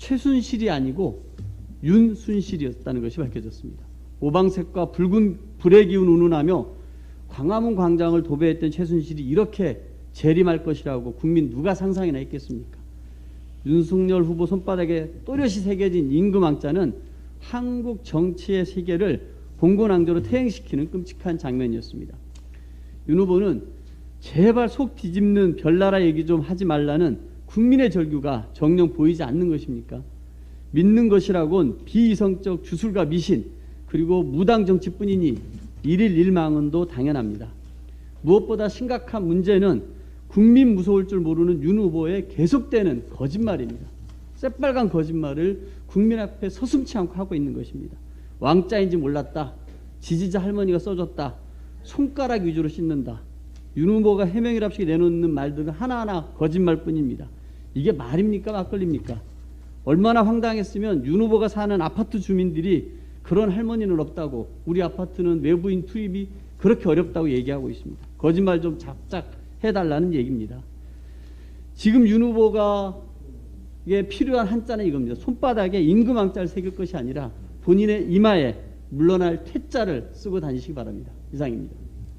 최순실이 아니고 윤순실이었다는 것이 밝혀졌습니다. 오방색과 붉은 불의 기운 운운하며 광화문 광장을 도배했던 최순실이 이렇게 재림할 것이라고 국민 누가 상상이나 했겠습니까? 윤석열 후보 손바닥에 또렷이 새겨진 임금왕자는 한국 정치의 세계를 봉건왕조로 퇴행시키는 끔찍한 장면이었습니다. 윤 후보는 제발 속 뒤집는 별나라 얘기 좀 하지 말라는 국민의 절규가 정녕 보이지 않는 것입니까? 믿는 것이라곤 비이성적 주술과 미신 그리고 무당 정치뿐이니 일일 일망은도 당연합니다. 무엇보다 심각한 문제는 국민 무서울 줄 모르는 윤 후보의 계속되는 거짓말입니다. 새빨간 거짓말을 국민 앞에 서슴치 않고 하고 있는 것입니다. 왕자인지 몰랐다. 지지자 할머니가 써줬다. 손가락 위주로 씻는다. 윤 후보가 해명이랍시고 내놓는 말들은 하나하나 거짓말뿐입니다. 이게 말입니까 막걸리입니까? 얼마나 황당했으면 윤 후보가 사는 아파트 주민들이 그런 할머니는 없다고 우리 아파트는 외부인 투입이 그렇게 어렵다고 얘기하고 있습니다. 거짓말 좀 작작 해달라는 얘기입니다. 지금 윤 후보가 에 필요한 한자는 이겁니다. 손바닥에 임금왕자를 새길 것이 아니라 본인의 이마에 물러날 퇴자를 쓰고 다니시기 바랍니다. 이상입니다.